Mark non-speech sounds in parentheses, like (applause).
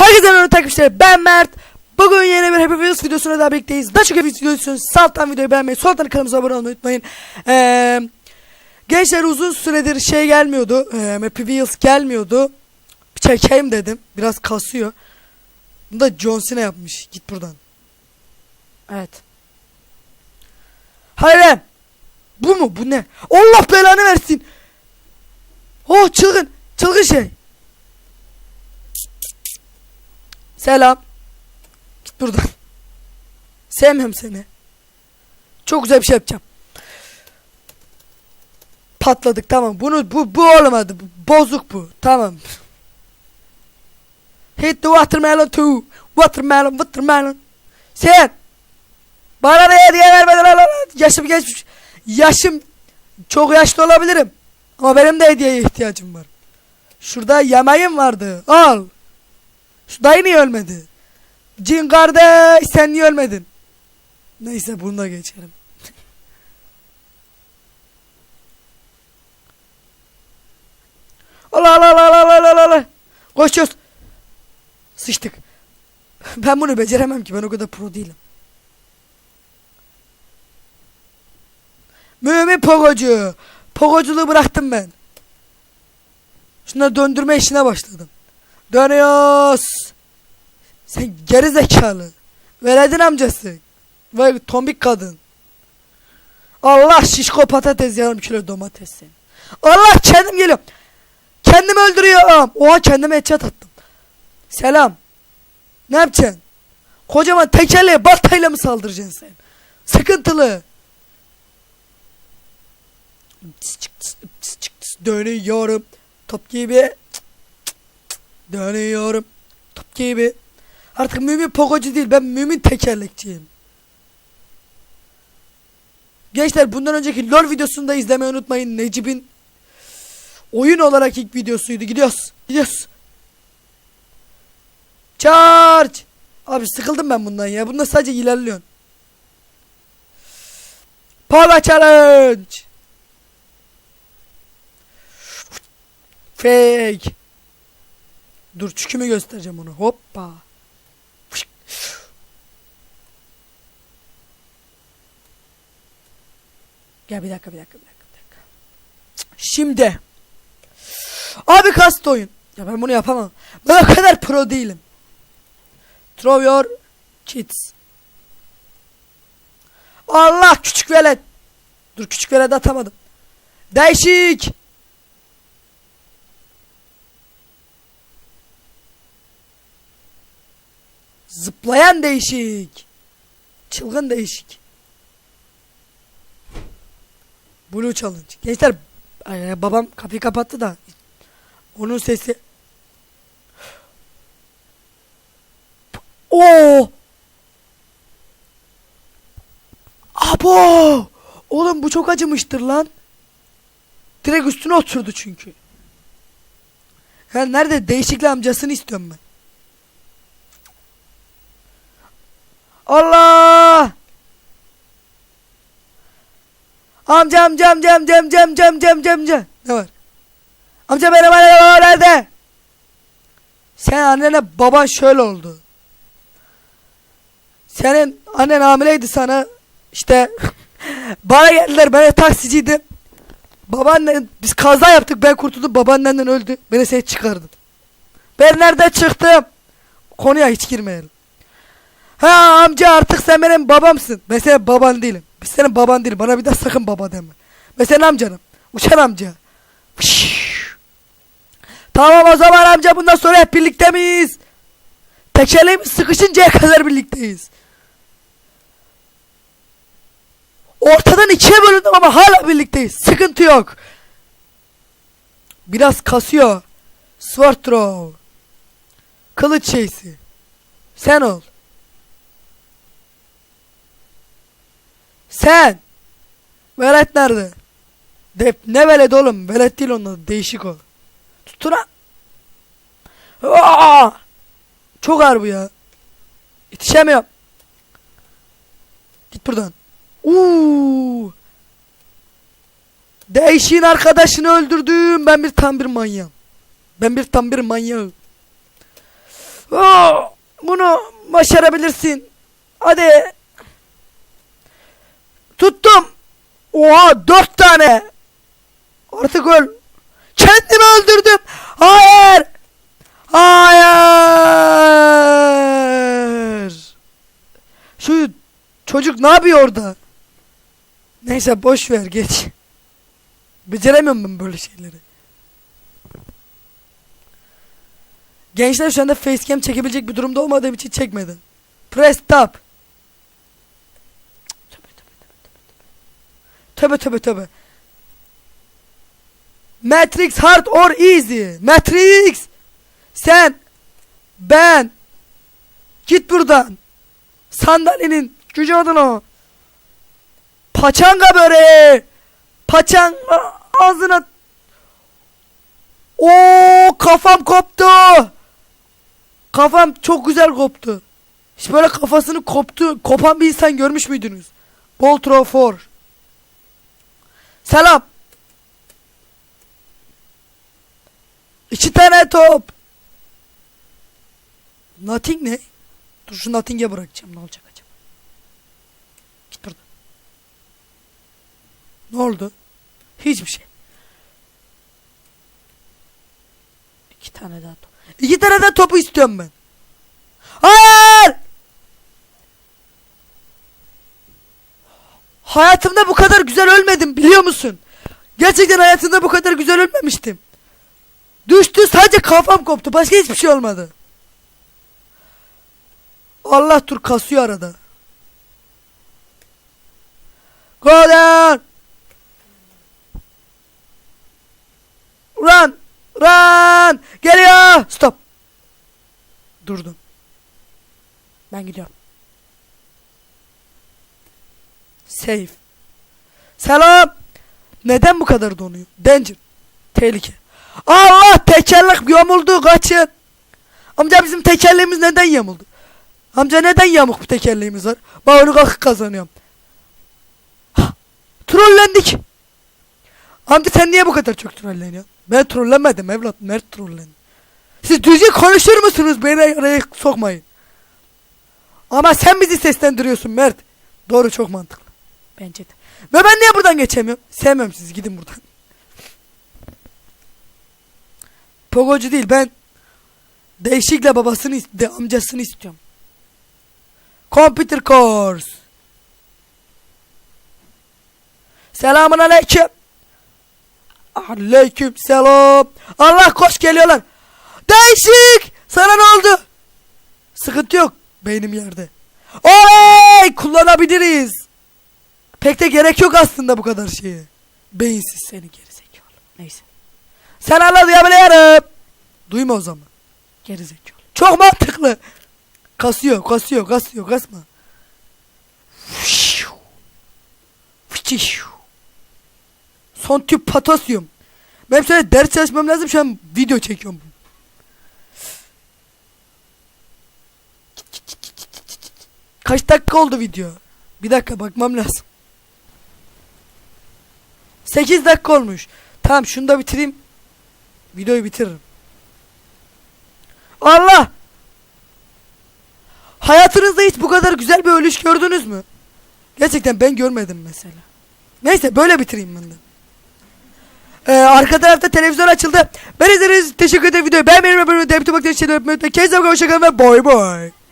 Herkese merhaba takipçiler ben Mert. Bugün yeni bir Happy Wheels videosuna daha birlikteyiz. Daha çok Happy Wheels videosunuz. Salttan videoyu beğenmeyi, soltan kanalımıza abone olmayı unutmayın. Ee, gençler uzun süredir şey gelmiyordu. Ee, Happy Wheels gelmiyordu. Bir çekeyim dedim. Biraz kasıyor. Bunu da John Cena yapmış. Git buradan. Evet. Hayır. Bu mu? Bu ne? Allah belanı versin. Oh çılgın. Çılgın şey. Selam. Git buradan. (laughs) Sevmem seni. Çok güzel bir şey yapacağım. Patladık tamam. Bunu bu bu olmadı. Bozuk bu. Tamam. Hit the watermelon too. Watermelon, watermelon. Sen. Bana ne hediye vermedin. Yaşım geçmiş. Yaşım çok yaşlı olabilirim. Ama benim de hediyeye ihtiyacım var. Şurada yemeğim vardı. Al. Dayı niye ölmedi? Cin kardeş sen niye ölmedin? Neyse bunu da geçerim. Allah Allah Allah Allah Allah Allah Allah. Koşuyoruz. Sıçtık. (laughs) Ben bunu beceremem ki ben o kadar pro değilim. Mümin pogocu. Pogoculuğu bıraktım ben. Şunları döndürme işine başladım. Dönüyoruz. Sen geri zekalı. Veledin amcası. Vay tombik kadın. Allah şişko patates yarım kilo domates sen. Allah kendim geliyorum. Kendimi öldürüyorum. Oha kendime headshot attım. Selam. Ne yapacaksın? Kocaman tekerleğe baltayla mı saldıracaksın sen? Sıkıntılı. Dönüyorum. Top gibi. Dönüyorum. Top gibi. Artık mümin pogocu değil ben mümin tekerlekçiyim. Gençler bundan önceki LoL videosunu da izlemeyi unutmayın. Necip'in oyun olarak ilk videosuydu. Gidiyoruz. Gidiyoruz. Charge. Abi sıkıldım ben bundan ya. Bunda sadece ilerliyorsun. Power Challenge. Fake. Dur çükümü göstereceğim onu. Hoppa. Gel bir dakika bir dakika bir dakika. Bir dakika. Şimdi. Abi kast oyun. Ya ben bunu yapamam. Ben o kadar pro değilim. Throw your kids. Allah küçük velet. Dur küçük velet atamadım. Değişik. Zıplayan değişik. Çılgın değişik. Blue Challenge. Gençler babam kapıyı kapattı da onun sesi Oo! Abo! Oğlum bu çok acımıştır lan. Direkt üstüne oturdu çünkü. Ya nerede değişikli amcasını istiyorum ben. Allah! Amca amca amca amca amca amca amca amca amca. Ne var? Amca benim annem babam nerede? Sen annene baban şöyle oldu. Senin annen hamileydi sana. İşte (laughs) bana geldiler ben de taksiciydim. Babaannen biz kaza yaptık ben kurtuldum babaannenden öldü. Beni sen çıkardın. Ben nerede çıktım? Konuya hiç girmeyelim. Ha amca artık sen benim babamsın. Ben senin baban değilim. Ben senin baban değilim. Bana bir daha sakın baba deme. Ben senin amcanım. Uçan amca. Fışş. Tamam o zaman amca bundan sonra hep birlikte miyiz? Tekerleğimiz sıkışıncaya kadar birlikteyiz. Ortadan ikiye bölündüm ama hala birlikteyiz. Sıkıntı yok. Biraz kasıyor. Sword throw. Kılıç şeysi. Sen ol. Sen. Velet nerede? Dep ne velet oğlum? Velet değil onun. Değişik o. Tutuna. Aa! Çok ağır bu ya. Yetişemiyorum. Git buradan. Uuu. Değişin arkadaşını öldürdüm. Ben bir tam bir manyağım. Ben bir tam bir manyağım. Aa! Bunu başarabilirsin. Hadi. Oha dört tane. Artık öl. Kendimi öldürdüm. Hayır. Hayır. Şu çocuk ne yapıyor orada? Neyse boş ver geç. Beceremiyorum ben böyle şeyleri. Gençler şu anda facecam çekebilecek bir durumda olmadığım için çekmedim. Press stop. Tövbe tövbe tövbe tövbe tövbe. Matrix hard or easy? Matrix. Sen. Ben. Git buradan. Sandalyenin gücü adına. Paçanga böreği. Paçanga ağzına. Oo kafam koptu. Kafam çok güzel koptu. Hiç böyle kafasını koptu, kopan bir insan görmüş müydünüz? Boltro 4. Selam. İki tane top. Nothing ne? Dur şu nothing'e bırakacağım. Ne olacak acaba? Git buradan. Ne oldu? Hiçbir şey. İki tane daha top. İki tane daha topu istiyorum ben. Hayır! Hayatımda bu kadar güzel ölmedim biliyor musun? Gerçekten hayatımda bu kadar güzel ölmemiştim. Düştü sadece kafam koptu. Başka hiçbir şey olmadı. Allah dur kasıyor arada. Go down. Run. Run. Geliyor. Stop. Durdum. Ben gidiyorum. Safe. Selam. Neden bu kadar donuyor? Danger. Tehlike. Allah tekerlek yamuldu kaçın. Amca bizim tekerleğimiz neden yamuldu? Amca neden yamuk bir tekerleğimiz var? Ben onu kalkıp kazanıyorum. Hah, trollendik. Amca sen niye bu kadar çok trolleniyorsun? Ben trollenmedim evlat. Mert trollendi. Siz düzgün konuşur musunuz? Beni araya sokmayın. Ama sen bizi seslendiriyorsun Mert. Doğru çok mantıklı. Bence de. Ve ben niye buradan geçemiyorum? Sevmem sizi gidin buradan. Pogocu değil ben değişikle babasını de amcasını istiyorum. Computer course. Selamun aleyküm. Aleyküm selam. Allah koş geliyorlar. Değişik. Sana ne oldu? Sıkıntı yok. Beynim yerde. Oley! Kullanabiliriz. Pek de gerek yok aslında bu kadar şeye. Beyinsiz seni gerizekalı. Neyse. Sen hala duyabiliyorum. Duyma o zaman. Gerizekalı. Çok mantıklı. Kasıyor, kasıyor, kasıyor, kasma. Son tüp potasyum. Benim şöyle ders çalışmam lazım şu an video çekiyorum. Kaç dakika oldu video? Bir dakika bakmam lazım. 8 dakika olmuş. Tamam şunu da bitireyim. Videoyu bitiririm. Allah! Hayatınızda hiç bu kadar güzel bir ölüş gördünüz mü? Gerçekten ben görmedim mesela. Neyse böyle bitireyim ben de. Ee, arka tarafta televizyon açıldı. Ben izlediğiniz teşekkür ederim videoyu. Beğenmeyi ve bölümü de yaptım. Kendinize bakın. Hoşçakalın ve boy boy.